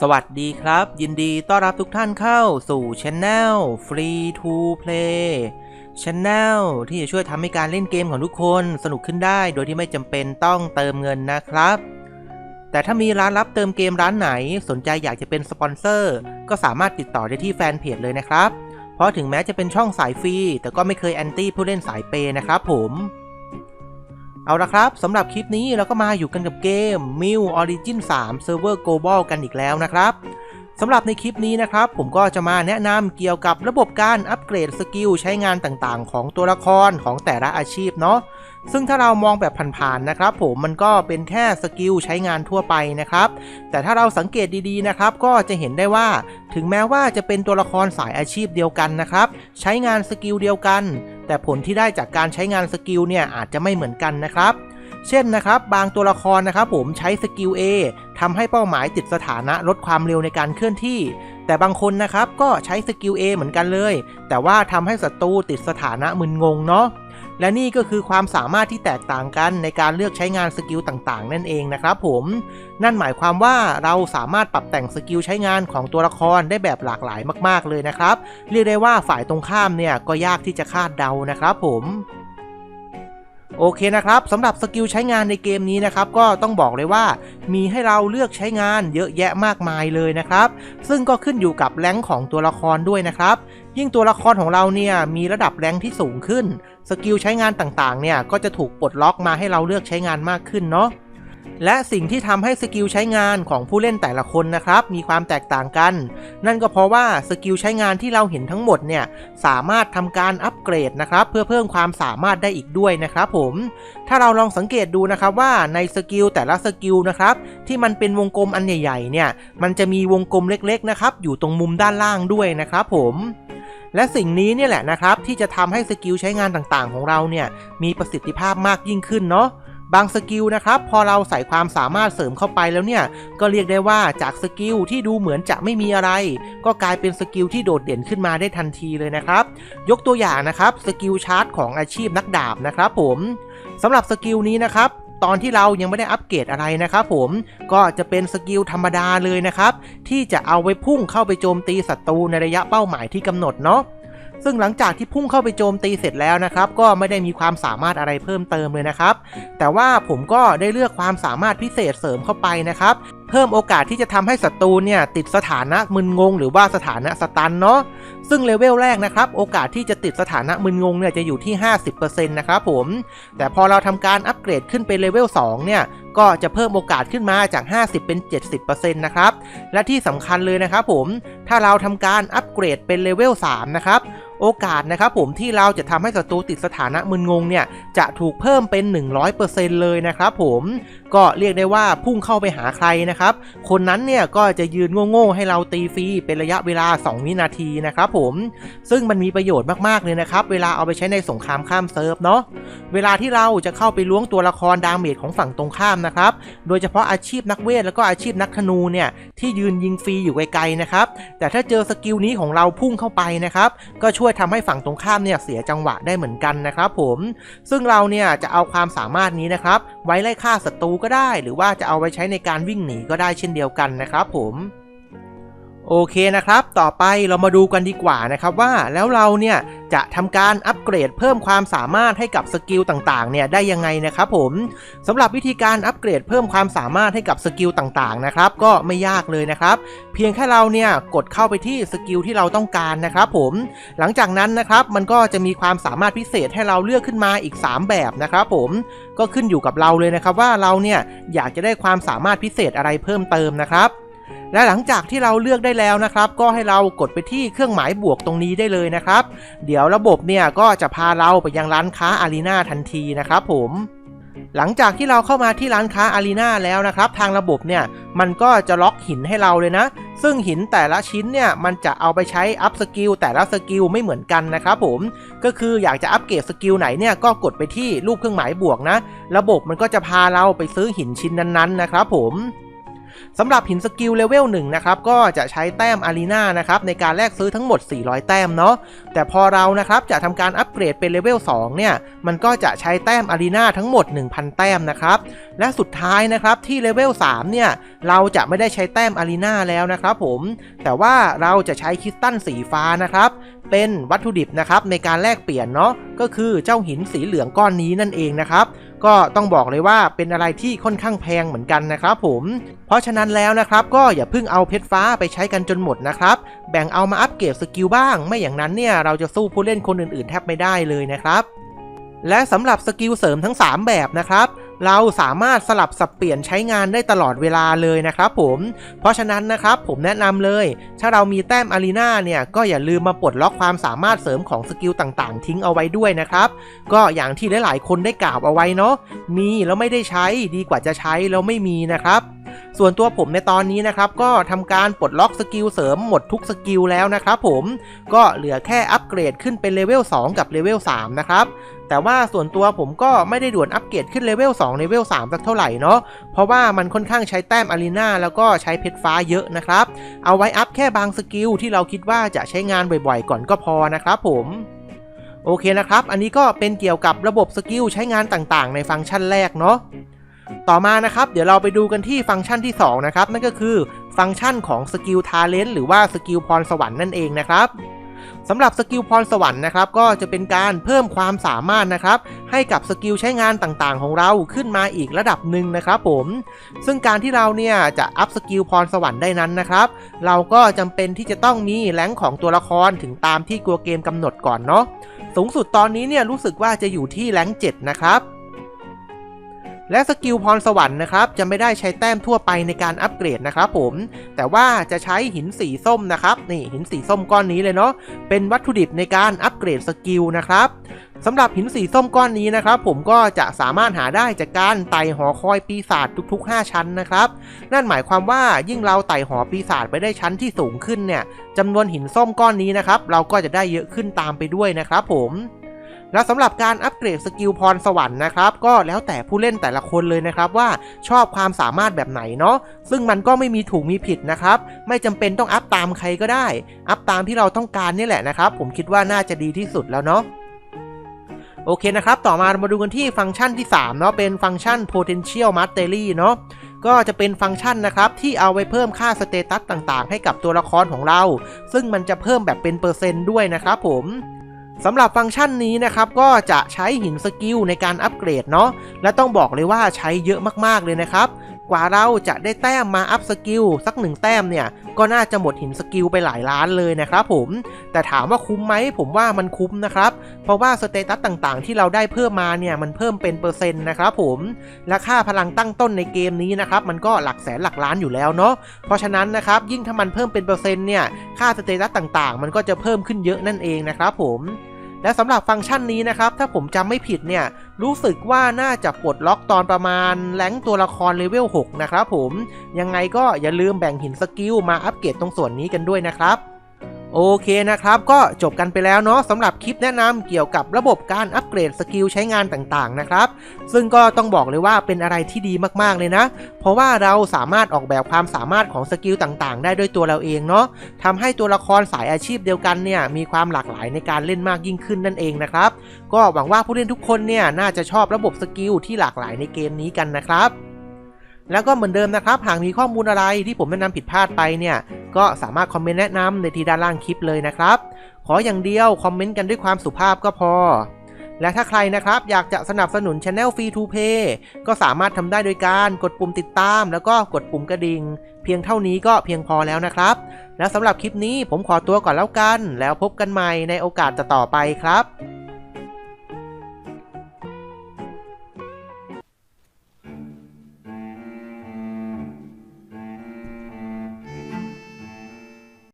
สวัสดีครับ ยินดีต้อนรับทุกท่านเข้าสู่ช anel Free to Play Channel ที่จะช่วยทำให้การเล่นเกมของทุกคนสนุกขึ้นได้โดยที่ไม่จำเป็นต้องเติมเงินนะครับ แต่ถ้ามีร้านรับเติมเกมร้านไหนสนใจอยากจะเป็นสปอนเซอร์ ก็สามารถติดต่อได้ที่แฟนเพจเลยนะครับ เพราะถึงแม้จะเป็นช่องสายฟรีแต่ก็ไม่เคยแอนตี้ผู้เล่นสายเปย์นะครับผม เอาละครับสำหรับคลิปนี้เราก็มาอยู่กันกับเกม m i l Origin 3 Server Global กันอีกแล้วนะครับสำหรับในคลิปนี้นะครับ ผมก็จะมาแนะนำเกี่ยวกับระบบการอัปเกรดสกิลใช้งานต่างๆ ของตัวละครของแต่ละอาชีพเนาะซึ่งถ้าเรามองแบบผ่านๆนะครับ ผมมันก็เป็นแค่สกิลใช้งานทั่วไปนะครับ แต่ถ้าเราสังเกตดีๆนะครับ ก็จะเห็นได้ว่า ถึงแม้ว่าจะเป็นตัวละครสายอาชีพเดียวกันนะครับ ใช้งานสกิลเดียวกัน แต่ผลที่ได้จากการใช้งานสกิลเนี่ยอาจจะไม่เหมือนกันนะครับ เช่นนะครับ บางตัวละครนะครับผมใช้สกิล A ทำให้เป้าหมายติดสถานะลดความเร็วในการเคลื่อนที่ แต่บางคนนะครับก็ใช้สกิล A เหมือนกันเลย แต่ว่าทำให้ศัตรูติดสถานะมึนงงเนาะ และนี่ก็คือความสามารถที่แตกต่างกันในการเลือกใช้งานสกิลต่างๆ นั่นเองนะครับผม นั่นหมายความว่าเราสามารถปรับแต่งสกิลใช้งานของตัวละครได้แบบหลากหลายมากๆเลยนะครับ เรียกได้ว่าฝ่ายตรงข้ามเนี่ยก็ยากที่จะคาดเดานะครับผมโอเคนะครับสำหรับสกิลใช้งานในเกมนี้นะครับก็ต้องบอกเลยว่า มีให้เราเลือกใช้งานเยอะแยะมากมายเลยนะครับ ซึ่งก็ขึ้นอยู่กับแรงของตัวละครด้วยนะครับ ยิ่งตัวละครของเราเนี่ยมีระดับแรงที่สูงขึ้น สกิลใช้งานต่างๆ เนี่ยก็จะถูกปลดล็อกมาให้เราเลือกใช้งานมากขึ้นเนาะและสิ่งที่ทำให้สกิลใช้งานของผู้เล่นแต่ละคนนะครับ มีความแตกต่างกัน นั่นก็เพราะว่าสกิลใช้งานที่เราเห็นทั้งหมดเนี่ยสามารถทำการอัปเกรดนะครับ เพื่อเพิ่มความสามารถได้อีกด้วยนะครับผม ถ้าเราลองสังเกตดูนะครับว่าในสกิลแต่ละสกิลนะครับ ที่มันเป็นวงกลมอันใหญ่ๆเนี่ยมันจะมีวงกลมเล็กๆนะครับอยู่ตรงมุมด้านล่างด้วยนะครับผม และสิ่งนี้เนี่ยแหละนะครับที่จะทำให้สกิลใช้งานต่างๆ ของเราเนี่ยมีประสิทธิภาพมากยิ่งขึ้นเนาะบางสกิลนะครับพอเราใส่ความสามารถเสริมเข้าไปแล้วเนี่ย ก็เรียกได้ว่าจากสกิลที่ดูเหมือนจะไม่มีอะไร ก็กลายเป็นสกิลที่โดดเด่นขึ้นมาได้ทันทีเลยนะครับ ยกตัวอย่างนะครับสกิลชาร์จของอาชีพนักดาบนะครับผมสำหรับสกิลนี้นะครับ ตอนที่เรายังไม่ได้อัปเกรดอะไรนะครับผมก็จะเป็นสกิลธรรมดาเลยนะครับ ที่จะเอาไว้พุ่งเข้าไปโจมตีศัตรูในระยะเป้าหมายที่กำหนดเนาะซึ่งหลังจากที่พุ่งเข้าไปโจมตีเสร็จแล้วนะครับ ก็ไม่ได้มีความสามารถอะไรเพิ่มเติมเลยนะครับ แต่ว่าผมก็ได้เลือกความสามารถพิเศษเสริมเข้าไปนะครับ เพิ่มโอกาสที่จะทำให้ศัตรูเนี่ยติดสถานะมึนงง หรือว่าสถานะสตันเนาะ ซึ่งเลเวลแรกนะครับโอกาสที่จะติดสถานะมึนงงเนี่ยจะอยู่ที่ 50%นะครับผม แต่พอเราทำการอัปเกรดขึ้นเป็นเลเวล2เนี่ยก็จะเพิ่มโอกาสขึ้นมาจาก 50 เป็น 70%นะครับ และที่สำคัญเลยนะครับผม ถ้าเราทำการอัปเกรดเป็นเลเวล3นะครับ โอกาสนะครับผมที่เราจะทำให้ศัตรูติดสถานะมึนงงเนี่ยจะถูกเพิ่มเป็น 100%เลยนะครับผมก็เรียกได้ว่าพุ่งเข้าไปหาใครนะครับ คนนั้นเนี่ยก็จะยืนโง่ๆให้เราตีฟรีเป็นระยะเวลา 2 วินาทีนะครับผมซึ่งมันมีประโยชน์มากๆเลยนะครับ เวลาเอาไปใช้ในสงครามข้ามเซิร์ฟเนาะเวลาที่เราจะเข้าไปล้วงตัวละครดาเมจของฝั่งตรงข้ามนะครับ โดยเฉพาะอาชีพนักเวทแล้วก็อาชีพนักธนูเนี่ยที่ยืนยิงฟรีอยู่ไกลๆนะครับ แต่ถ้าเจอสกิลนี้ของเราพุ่งเข้าไปนะครับ ก็ช่วยทำให้ฝั่งตรงข้ามเนี่ยเสียจังหวะได้เหมือนกันนะครับผมซึ่งเราเนี่ยจะเอาความสามารถนี้นะครับไว้ไล่ฆ่าศัตรูก็ได้ หรือว่าจะเอาไว้ใช้ในการวิ่งหนีก็ได้เช่นเดียวกันนะครับผม โอเคนะครับ ต่อไปเรามาดูกันดีกว่านะครับว่าแล้วเราเนี่ยจะทำการอัปเกรดเพิ่มความสามารถให้กับสกิลต่างๆเนี่ยได้ยังไงนะครับผมสำหรับวิธีการอัปเกรดเพิ่มความสามารถให้กับสกิลต่างๆนะครับก็ไม่ยากเลยนะครับเพียงแค่เราเนี่ยกดเข้าไปที่สกิลที่เราต้องการนะครับผมหลังจากนั้นนะครับมันก็จะมีความสามารถพิเศษให้เราเลือกขึ้นมาอีก 3 แบบนะครับผมก็ขึ้นอยู่กับเราเลยนะครับว่าเราเนี่ยอยากจะได้ความสามารถพิเศษอะไรเพิ่มเติมนะครับ และหลังจากที่เราเลือกได้แล้วนะครับ ก็ให้เรากดไปที่เครื่องหมายบวกตรงนี้ได้เลยนะครับ เดี๋ยวระบบเนี่ยก็จะพาเราไปยังร้านค้าอารีนาทันทีนะครับผมหลังจากที่เราเข้ามาที่ร้านค้าอารีนาแล้วนะครับ ทางระบบเนี่ยมันก็จะล็อกหินให้เราเลยนะ ซึ่งหินแต่ละชิ้นเนี่ยมันจะเอาไปใช้อัพสกิลแต่ละสกิลไม่เหมือนกันนะครับผมก็คืออยากจะอัปเกรดสกิลไหนเนี่ยก็กดไปที่รูปเครื่องหมายบวกนะ ระบบมันก็จะพาเราไปซื้อหินชิ้นนั้นๆนะครับผม สำหรับหินสกิลเลเวล1นะครับก็จะใช้แต้มอารีนานะครับในการแลกซื้อทั้งหมด 400 แต้มเนาะแต่พอเรานะครับจะทำการอัปเกรดเป็นเลเวล2เนี่ยมันก็จะใช้แต้มอารีนาทั้งหมด 1,000 แต้มนะครับและสุดท้ายนะครับที่เลเวล3เนี่ยเราจะไม่ได้ใช้แต้มอารีนาแล้วนะครับผมแต่ว่าเราจะใช้คริสตัลสีฟ้านะครับเป็นวัตถุดิบนะครับในการแลกเปลี่ยนเนาะก็คือเจ้าหินสีเหลืองก้อนนี้นั่นเองนะครับ ก็ต้องบอกเลยว่าเป็นอะไรที่ค่อนข้างแพงเหมือนกันนะครับผม เพราะฉะนั้นแล้วนะครับก็อย่าเพิ่งเอาเพชรฟ้าไปใช้กันจนหมดนะครับ แบ่งเอามาอัปเกรดสกิลบ้าง ไม่อย่างนั้นเนี่ยเราจะสู้ผู้เล่นคนอื่นๆ แทบไม่ได้เลยนะครับ และสำหรับสกิลเสริมทั้ง 3 แบบนะครับ เราสามารถสลับสับเปลี่ยนใช้งานได้ตลอดเวลาเลยนะครับผม เพราะฉะนั้นนะครับผมแนะนำเลย ถ้าเรามีแต้มอารีนาเนี่ยก็อย่าลืมมาปลดล็อกความสามารถเสริมของสกิลต่างๆ ทิ้งเอาไว้ด้วยนะครับ ก็อย่างที่หลายๆคนได้กล่าวเอาไว้เนาะมีแล้วไม่ได้ใช้ดีกว่าจะใช้แล้วไม่มีนะครับ ส่วนตัวผมในตอนนี้นะครับก็ทำการปลดล็อกสกิลเสริมหมดทุกสกิลแล้วนะครับผมก็เหลือแค่อัปเกรดขึ้นเป็นเลเวล2กับเลเวล3นะครับแต่ว่าส่วนตัวผมก็ไม่ได้ด่วนอัปเกรดขึ้นเลเวล2เลเวล3สักเท่าไหร่เนาะเพราะว่ามันค่อนข้างใช้แต้มอารีนาแล้วก็ใช้เพชรฟ้าเยอะนะครับ เอาไว้อัพแค่บางสกิลที่เราคิดว่าจะใช้งานบ่อยๆ ก่อนก็พอนะครับผมโอเคนะครับ อันนี้ก็เป็นเกี่ยวกับระบบสกิลใช้งานต่างๆ ในฟังก์ชันแรกเนาะ ต่อมานะครับเดี๋ยวเราไปดูกันที่ฟังก์ชันที่ 2 นะครับ นั่นก็คือฟังก์ชันของสกิลทาเลนต์หรือว่าสกิลพรสวรรค์นั่นเองนะครับสำหรับสกิลพรสวรรค์นะครับก็จะเป็นการเพิ่มความสามารถนะครับให้กับสกิลใช้งานต่างๆ ของเราขึ้นมาอีกระดับหนึ่งนะครับผมซึ่งการที่เราเนี่ยจะอัพสกิลพรสวรรค์ได้นั้นนะครับเราก็จำเป็นที่จะต้องมีแรงของตัวละครถึงตามที่กลัวเกมกำหนดก่อนเนาะสูงสุดตอนนี้เนี่ยรู้สึกว่าจะอยู่ที่แรง7นะครับ และสกิลพรสวรรค์นะครับจะไม่ได้ใช้แต้มทั่วไปในการอัปเกรดนะครับผม แต่ว่าจะใช้หินสีส้มนะครับนี่หินสีส้มก้อนนี้เลยเนาะเป็นวัตถุดิบในการอัปเกรดสกิลนะครับสำหรับหินสีส้มก้อนนี้นะครับ ผมก็จะสามารถหาได้จากการไต่หอคอยปีศาจทุกๆ 5 ชั้นนะครับ นั่นหมายความว่ายิ่งเราไต่หอปีศาจไปได้ชั้นที่สูงขึ้นเนี่ยจำนวนหินส้มก้อนนี้นะครับ เราก็จะได้เยอะขึ้นตามไปด้วยนะครับผม และสำหรับการอัปเกรดสกิลพรสวรรค์นะครับ ก็แล้วแต่ผู้เล่นแต่ละคนเลยนะครับว่าชอบความสามารถแบบไหนเนาะซึ่งมันก็ไม่มีถูกมีผิดนะครับ ไม่จำเป็นต้องอัพตามใครก็ได้ อัพตามที่เราต้องการนี่แหละนะครับ ผมคิดว่าน่าจะดีที่สุดแล้วเนาะโอเคนะครับ ต่อมาเรามาดูกันที่ฟังก์ชันที่ 3 เนาะ เป็นฟังก์ชัน potential mastery เนาะ ก็จะเป็นฟังก์ชันนะครับ ที่เอาไว้เพิ่มค่าสเตตัสต่างๆ ให้กับตัวละครของเรา ซึ่งมันจะเพิ่มแบบเป็นเปอร์เซนต์ด้วยนะครับผม สำหรับฟังก์ชันนี้นะครับก็จะใช้หินสกิลในการอัปเกรดเนาะและต้องบอกเลยว่าใช้เยอะมากๆเลยนะครับ กว่าเราจะได้แต้มมาอัพสกิลสักหนึ่งแต้มเนี่ย ก็น่าจะหมดหินสกิลไปหลายล้านเลยนะครับผม แต่ถามว่าคุ้มไหมผมว่ามันคุ้มนะครับ เพราะว่าสเตตัสต่างๆ ที่เราได้เพิ่มมาเนี่ยมันเพิ่มเป็นเปอร์เซ็นต์นะครับผมและค่าพลังตั้งต้นในเกมนี้นะครับมันก็หลักแสนหลักล้านอยู่แล้วเนาะเพราะฉะนั้นนะครับยิ่งถ้ามันเพิ่มเป็นเปอร์เซ็นต์เนี่ยค่าสเตตัสต่างๆ มันก็จะเพิ่มขึ้นเยอะนั่นเองนะครับผม และสำหรับฟังก์ชันนี้นะครับ ถ้าผมจำไม่ผิดเนี่ย รู้สึกว่าน่าจะปลดล็อกตอนประมาณแรงตัวละครเลเวล 6 นะครับผม ยังไงก็อย่าลืมแบ่งหินสกิลมาอัปเกรดตรงส่วนนี้กันด้วยนะครับ โอเคนะครับ ก็จบกันไปแล้วเนาะสำหรับคลิปแนะนำเกี่ยวกับระบบการอัปเกรดสกิลใช้งานต่างๆนะครับซึ่งก็ต้องบอกเลยว่าเป็นอะไรที่ดีมากๆเลยนะ เพราะว่าเราสามารถออกแบบความสามารถของสกิลต่างๆ ได้ด้วยตัวเราเองเนาะทำให้ตัวละครสายอาชีพเดียวกันเนี่ยมีความหลากหลายในการเล่นมากยิ่งขึ้นนั่นเองนะครับก็หวังว่าผู้เล่นทุกคนเนี่ยน่าจะชอบระบบสกิลที่หลากหลายในเกมนี้กันนะครับแล้วก็เหมือนเดิมนะครับ หากมีข้อมูลอะไรที่ผมแนะนำผิดพลาดไปเนี่ย ก็สามารถคอมเมนต์แนะนำในที่ด้านล่างคลิปเลยนะครับ ขออย่างเดียวคอมเมนต์กันด้วยความสุภาพก็พอ และถ้าใครนะครับอยากจะสนับสนุน Channel Free to Play ก็สามารถทำได้โดยการกดปุ่มติดตาม แล้วก็กดปุ่มกระดิ่ง เพียงเท่านี้ก็เพียงพอแล้วนะครับ แล้วสำหรับคลิปนี้ผมขอตัวก่อนแล้วกัน แล้วพบกันใหม่ในโอกาสต่อไปครับ